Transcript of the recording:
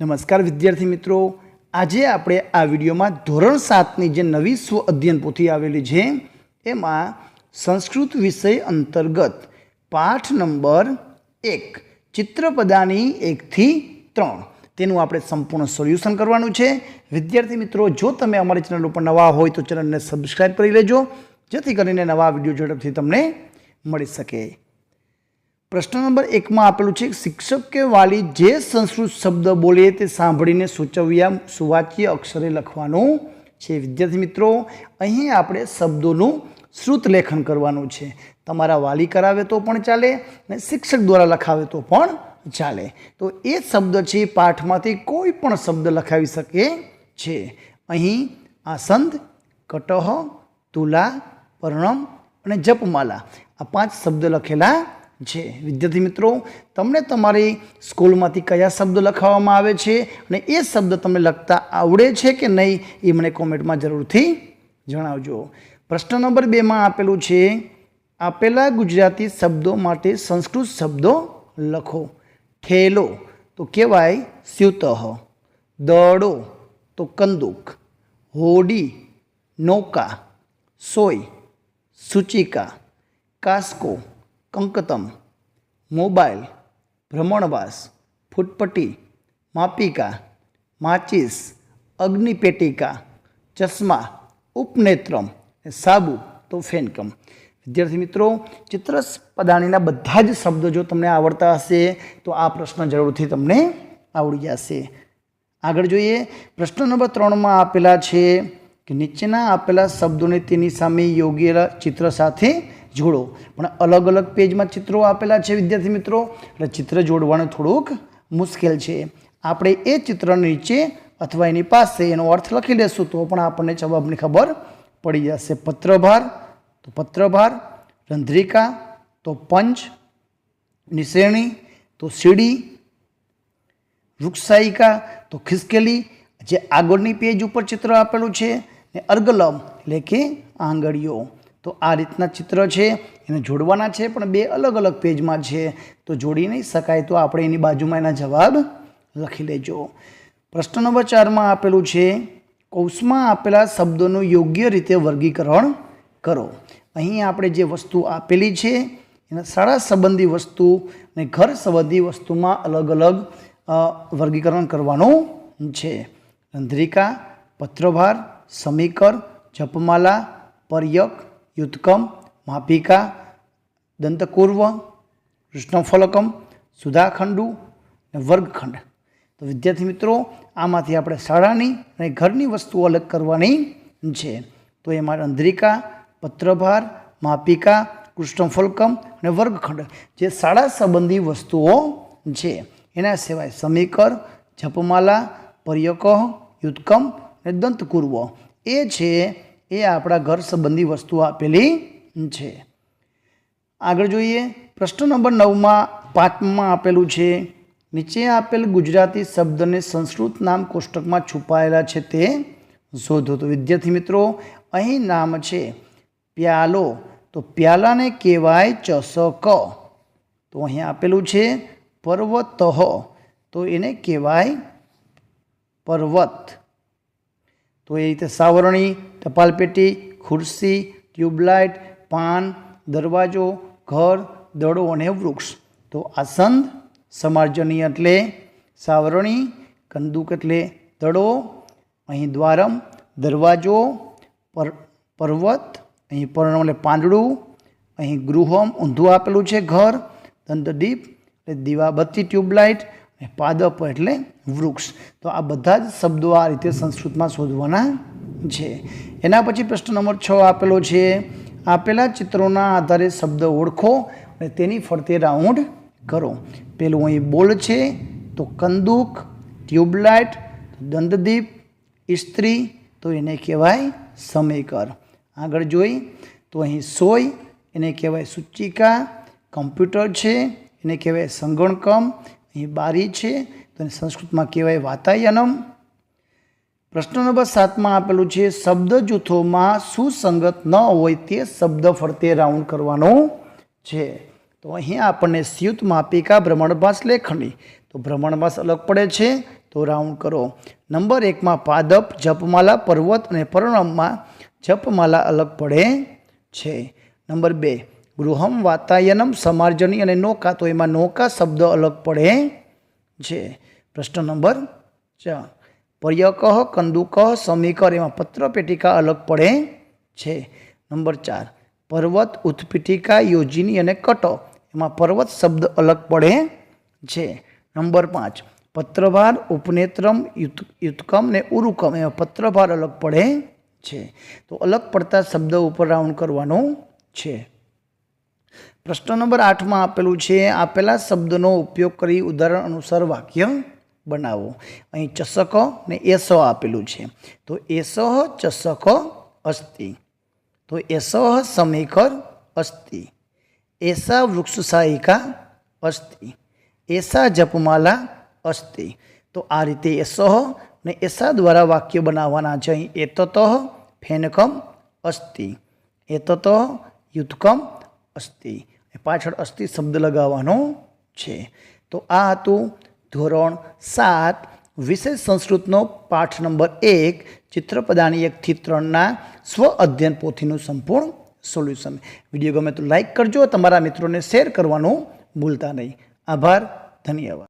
નમસ્કાર વિદ્યાર્થી મિત્રો. આજે આપણે આ વિડીયોમાં ધોરણ સાતની જે નવી સ્વ અધ્યયન પોથી આવેલી છે, એમાં સંસ્કૃત વિષય અંતર્ગત પાઠ નંબર એક, ચિત્રપદાની એકથી ત્રણ. તેનું આપણે સંપૂર્ણ સોલ્યુશન કરવાનું છે. વિદ્યાર્થી મિત્રો, જો તમે અમારી ચેનલ ઉપર નવા હોય તો ચેનલને સબસ્ક્રાઈબ કરી લેજો, જેથી કરીને નવા વીડિયો ઝડપથી તમને મળી શકે. પ્રશ્ન નંબર એકમાં આપેલું છે, શિક્ષક કે વાલી જે સંસ્કૃત શબ્દ બોલે તે સાંભળીને સૂચવ્યા સુવાચ્ય અક્ષરે લખવાનું છે. વિદ્યાર્થી મિત્રો, અહીં આપણે શબ્દોનું શ્રુત લેખન કરવાનું છે. તમારા વાલી કરાવે તો પણ ચાલે અને શિક્ષક દ્વારા લખાવે તો પણ ચાલે. તો એ શબ્દ છે પાઠમાંથી કોઈ પણ શબ્દ લખાવી શકે છે. અહીં આસંદ, કટહ, તુલા, પરણમ અને જપમાલા આ પાંચ શબ્દ લખેલા છે. વિદ્યાર્થી મિત્રો, તમને તમારી સ્કૂલમાંથી કયા શબ્દ લખાવવામાં આવે છે અને એ શબ્દ તમને લખતા આવડે છે કે નહીં એ મને કોમેન્ટમાં જરૂરથી જણાવજો. પ્રશ્ન નંબર બેમાં આપેલું છે, આપેલા ગુજરાતી શબ્દો માટે સંસ્કૃત શબ્દો લખો. ઠેલો તો કહેવાય સ્યુતઃ. દડો તો કંદુક. હોડી નૌકા. સોય સૂચિકા. કાસ્કો કંકતમ, મોબાઈલ, ભ્રમણવાસ, ફૂટપટ્ટી, માપિકા, માચીસ, અગ્નિપેટિકા, ચશ્મા, ઉપનેત્રમ સાબુ તો ફેનકમ. વિદ્યાર્થી મિત્રો ચિત્રસ પદાણીના બધા જ શબ્દો જો તમને આવડતા હશે, તો આ પ્રશ્ન જરૂરથી તમને આવડી જશે. આગળ જોઈએ, પ્રશ્ન નંબર ત્રણમાં આપેલા છે કે નીચેના આપેલા શબ્દોને તેની સામે યોગ્ય ચિત્ર સાથે જોડો. પણ અલગ અલગ પેજમાં ચિત્રો આપેલા છે વિદ્યાર્થી મિત્રો. એટલે ચિત્ર જોડવાનું થોડુંક મુશ્કેલ છે. આપણે એ ચિત્ર નીચે અથવા એની પાસે એનો અર્થ લખી લેશું તો પણ આપણને જવાબની ખબર પડી જશે. પત્રભાર, તો પત્રભાર. રંધ્રિકા, તો પંચ. નિશ્રેણી તો સીડી. વૃક્ષાયિકા, તો ખિસકેલી. જે આગળની પેજ ઉપર ચિત્ર આપેલું છે ને અર્ગલમ, એટલે કે આંગળીઓ. તો આ રીતના ચિત્ર છે, એને જોડવાના છે, પણ બે અલગ અલગ પેજમાં છે. તો જોડી નહીં શકાય તો આપણે એની બાજુમાં એના જવાબ લખી લેજો. પ્રશ્ન નંબર ચારમાં આપેલું છે કૌશમાં આપેલા શબ્દોનું યોગ્ય રીતે વર્ગીકરણ કરો. અહીં આપણે જે વસ્તુ આપેલી છે, એના શાળા સંબંધી વસ્તુ અને ઘર સંબંધી વસ્તુમાં અલગ અલગ વર્ગીકરણ કરવાનું છે. રંધ્રિકા પત્રભાર, સમીકર, જપમાલા, પર્યક યુતકમ માપિકા દંતકૂર્વ કૃષ્ણફલકમ સુધાખંડુ અને વર્ગખંડ તો વિદ્યાર્થી મિત્રો આમાંથી આપણે શાળાની અને ઘરની વસ્તુઓ અલગ કરવાની છે તો એમાં અંધ્રિકા પત્રભાર માપિકા કૃષ્ણફલકમ અને વર્ગખંડ જે શાળા સંબંધી વસ્તુઓ છે એના સિવાય સમીકર જપમાલા પર્યકહ યુતકમ અને દંતકૂર્વ એ છે એ આપણા ઘર સંબંધી વસ્તુઓ આપેલી છે. આગળ જોઈએ, પ્રશ્ન નંબર નવમાં પાંચમાં આપેલું છે, નીચે આપેલ ગુજરાતી શબ્દને સંસ્કૃત નામ કોષ્ટકમાં છુપાયેલા છે તે શોધો. તો વિદ્યાર્થી મિત્રો, અહીં નામ છે પ્યાલો. તો પ્યાલાને કહેવાય ચસક. તો અહીં આપેલું છે પર્વતહ તો એને કહેવાય પર્વત. તો એ રીતે સાવરણી, ટપાલપેટી, ખુરશી, ટ્યુબલાઇટ, પાન, દરવાજો, ઘર, દડો અને વૃક્ષ. તો આસંદ, સમાર્જની એટલે સાવરણી, કંદુક એટલે દડો, અહીં દ્વારમ, દરવાજો, પર, પર્વત, અહીં પર્ણમ એટલે પાંદડું, અહીં ગૃહમ ઊંધું આપેલું છે ઘર, દંતદીપ, એટલે દીવાબત્તી ટ્યુબલાઇટ પાદપ એટલે વૃક્ષ. તો આ બધા જ શબ્દો આ રીતે સંસ્કૃતમાં શોધવાના છે. એના પછી પ્રશ્ન નંબર છ આપેલો છે, આપેલા ચિત્રોના આધારે શબ્દ ઓળખો અને તેની ફરતે રાઉન્ડ કરો. પેલું અહીં બોલ છે, તો કંદુક, ટ્યુબલાઇટ દંડદીપ ઇસ્ત્રી, તો એને કહેવાય સમેકર આગળ જોઈ, તો અહીં સોય, એને કહેવાય સૂચિકા, કમ્પ્યુટર છે, એને કહેવાય સંગણકમ અહીં બારી છે, તો સંસ્કૃતમાં કહેવાય વાતાયનમ. પ્રશ્ન નંબર સાતમાં આપેલું છે, શબ્દ જૂથોમાં સુસંગત ન હોય તે શબ્દ ફરતે રાઉન્ડ કરવાનો છે. તો અહીં આપણને સ્યુત માપિકા ભ્રમણભાસ લેખની. તો ભ્રમણભાસ અલગ પડે છે, તો રાઉન્ડ કરો. નંબર એકમાં પાદપ, જપમાલા, પર્વત અને પરણમમાં જપમાલા અલગ પડે છે. નંબર બે ગૃહમ વાતાયનમ સમાર્જની અને નૌકા, તો એમાં નૌકા શબ્દ અલગ પડે છે. પ્રશ્ન નંબર ચાર. પર્યકઃ, કંદુકઃ, સમીકર એમાં પત્રપેટિકા અલગ પડે છે. નંબર ચાર. પર્વત, ઉત્પીટિકા, યોજિની અને કટો, એમાં પર્વત શબ્દ અલગ પડે છે. નંબર પાંચ. પત્રભાર, ઉપનેત્રમ, યુત, યુતકમ ને ઉરુકમ એમાં પત્રભાર અલગ પડે છે. તો અલગ પડતા શબ્દ ઉપર રાઉન્ડ કરવાનો છે. પ્રશ્ન નંબર આઠમાં આપેલું છે, આપેલા શબ્દનો ઉપયોગ કરી ઉદાહરણ અનુસાર વાક્ય બનાવો. અહીં ચષક ને એસ આપેલું છે. તો એસ ચષક અસ્તિ. તો એસ સમીકર અસ્તિ. એસા વૃક્ષસાયિકા અસ્તિ. એસા જપમાલા અસ્તિ. તો આ રીતે એસહ ને એસા દ્વારા વાક્ય બનાવવાના છે. અહીં એતત ફેનકમ અસ્તિ. એતત યુથકમ અસ્તિ. એ પાછળ અસ્થિ શબ્દ લગાવવાનો છે. તો આ હતું ધોરણ સાત, વિશેષ સંસ્કૃતનો પાઠ નંબર એક, ચિત્રપદાની એકથી ત્રણના સ્વ અધ્યયન પોથીનું સંપૂર્ણ સોલ્યુશન. વીડિયો ગમે તો લાઇક કરજો, તમારા મિત્રોને શેર કરવાનું ભૂલતા નહીં. આભાર, ધન્યવાદ.